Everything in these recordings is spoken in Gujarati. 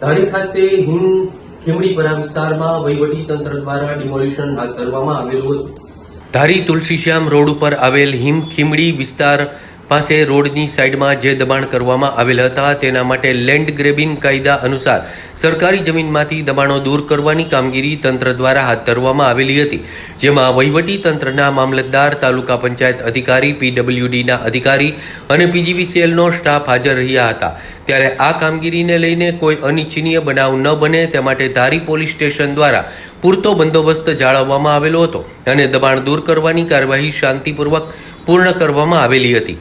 ધારી ખાતે હિમ ખીમડીપરા વિસ્તારમાં વહીવટી તંત્ર દ્વારા ડિમોલિશન હાથ ધરવામાં આવેલું હતું. ધારી તુલસીશ્યામ રોડ ઉપર આવેલ હિમ ખીમડી વિસ્તાર પાસે રોડની સાઈડમાં જે દબાણ કરવામાં આવેલ હતા તેના માટે લેન્ડ ગ્રેબિંગ કાયદા અનુસાર સરકારી જમીનમાંથી દબાણો દૂર કરવાની કામગીરી તંત્ર દ્વારા હાથ ધરવામાં આવેલી હતી, જેમાં વહીવટી તંત્રના મામલતદાર, તાલુકા પંચાયત અધિકારી, પીડબ્લ્યુડીના અધિકારી અને પીજીવીસીએલનો સ્ટાફ હાજર રહ્યા હતા. ત્યારે આ કામગીરીને લઈને કોઈ અનિચ્છનીય બનાવ ન બને તે માટે ધારી પોલીસ સ્ટેશન દ્વારા પૂરતો બંદોબસ્ત જાળવવામાં આવેલો હતો અને દબાણ દૂર કરવાની કાર્યવાહી શાંતિપૂર્વક પૂર્ણ કરવામાં આવેલી હતી.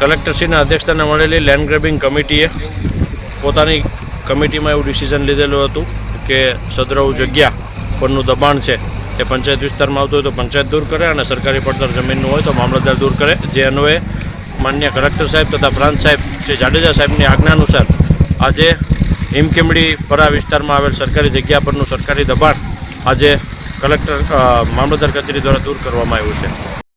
કલેક્ટરશ્રીના અધ્યક્ષતાને મળેલી લેન્ડ ગ્રેબિંગ કમિટીએ પોતાની કમિટીમાં એવું ડિસિઝન લીધેલું હતું કે સદરવ જગ્યા પરનું દબાણ છે તે પંચાયત વિસ્તારમાં આવતું હોય તો પંચાયત દૂર કરે અને સરકારી પડતર જમીનનું હોય તો મામલતદાર દૂર કરે. જે અન્વયે માન્ય કલેક્ટર સાહેબ તથા પ્રાંત સાહેબ શ્રી જાડેજા સાહેબની આજ્ઞા અનુસાર આજે હિમકેમડી પરા વિસ્તારમાં આવેલ સરકારી જગ્યા પરનું સરકારી દબાણ આજે કલેક્ટર મામલતદાર કચેરી દ્વારા દૂર કરવામાં આવ્યું છે.